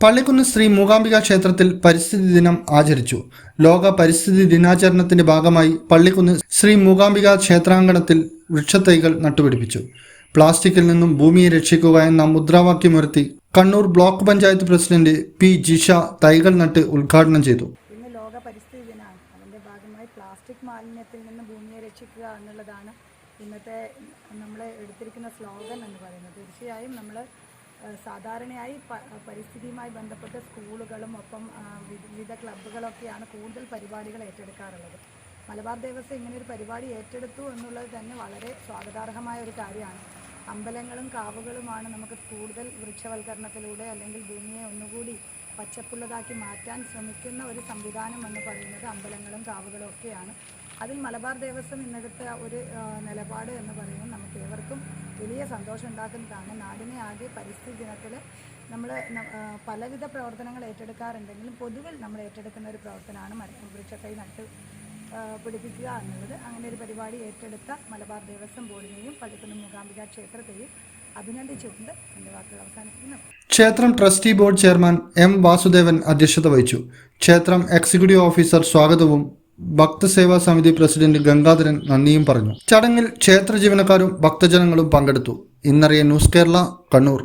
പള്ളിക്കുന്ന് ശ്രീ മൂകാംബിക ക്ഷേത്രത്തിൽ പരിസ്ഥിതി ദിനം ആചരിച്ചു. ലോക പരിസ്ഥിതി ദിനാചരണത്തിന്റെ ഭാഗമായി പള്ളിക്കുന്ന് ശ്രീ മൂകാംബിക ക്ഷേത്രാങ്കണത്തിൽ വൃക്ഷത്തൈകൾ നട്ടുപിടിപ്പിച്ചു. പ്ലാസ്റ്റിക്കിൽ നിന്നും ഭൂമിയെ രക്ഷിക്കുക എന്ന മുദ്രാവാക്യമുയർത്തി Kannur block panchayat president P Jisha തൈകൾ നട്ട് ഉദ്ഘാടനം ചെയ്തു. ഇന്ന് ലോക പരിസ്ഥിതി ദിനമാണ് അതിന്റെ ഭാഗമായി പ്ലാസ്റ്റിക് മാലിന്യത്തിൽ നിന്ന് ഭൂമിയെ രക്ഷിക്കുക എന്നുള്ളതാണ് ഇന്നത്തെ നമ്മൾ എടുത്തിരിക്കുന്ന സ്ലോഗൻ എന്ന് പറയുന്നത് തീർച്ചയായും നമ്മൾ സാധാരണയായി പരിസ്ഥിതിയുമായി ബന്ധപ്പെട്ട് സ്കൂളുകളും ഒപ്പം വിവിധ ക്ലബ്ബുകളൊക്കെയാണ് കൂടുതൽ പരിപാടികൾ ഏറ്റെടുക്കാറുള്ളത്. മലബാർ ദേവസ്വം ഇങ്ങനെ ഒരു പരിപാടി ഏറ്റെടുത്തു എന്നുള്ളത് തന്നെ വളരെ സ്വാഗതാർഹമായ ഒരു കാര്യമാണ്. അമ്പലങ്ങളും കാവുകളുമാണ് നമുക്ക് കൂടുതൽ വൃക്ഷവൽക്കരണത്തിലൂടെ അല്ലെങ്കിൽ ഭൂമിയെ ഒന്നുകൂടി പച്ചപ്പുള്ളതാക്കി മാറ്റാൻ ശ്രമിക്കുന്ന ഒരു സംവിധാനം എന്ന് പറയുന്നത് അമ്പലങ്ങളും കാവുകളും ഒക്കെയാണ്. അതിൽ മലബാർ ദേവസ്വം ഇന്നെടുത്ത ഒരു നിലപാട് എന്ന് പറയുന്നത് നമുക്ക് ഏവർക്കും വലിയ സന്തോഷം ഉണ്ടാക്കുന്നതാണ് നാടിനെ ആകെ പരിസ്ഥിതി ദിനത്തിൽ നമ്മൾ പലവിധ പ്രവർത്തനങ്ങൾ ഏറ്റെടുക്കാറുണ്ടെങ്കിലും പൊതുവിൽ നമ്മൾ ഏറ്റെടുക്കുന്ന ഒരു പ്രവർത്തനമാണ് വൃക്ഷത്തൈ നട്ട് പിടിപ്പിക്കുക എന്നുള്ളത്. അങ്ങനെ ഒരു പരിപാടി ഏറ്റെടുത്ത മലബാർ ദേവസ്വം ബോർഡിനെയും പള്ളിക്കുന്ന് മൂകാംബിക ക്ഷേത്രത്തെയും അഭിനന്ദിച്ചുകൊണ്ട് എന്റെ വാക്കുകൾ അവസാനിപ്പിക്കുന്നു. ക്ഷേത്രം trustee board chairman M Vasudevan അധ്യക്ഷത വഹിച്ചു. ക്ഷേത്രം എക്സിക്യൂട്ടീവ് ഓഫീസർ സ്വാഗതവും ഭക്തസേവാ സമിതി പ്രസിഡന്റ് ഗംഗാധരൻ നന്ദിയും പറഞ്ഞു. ചടങ്ങിൽ ക്ഷേത്ര ജീവനക്കാരും ഭക്തജനങ്ങളും പങ്കെടുത്തു. ഇന്നറിയ ന്യൂസ് കേരള കണ്ണൂർ.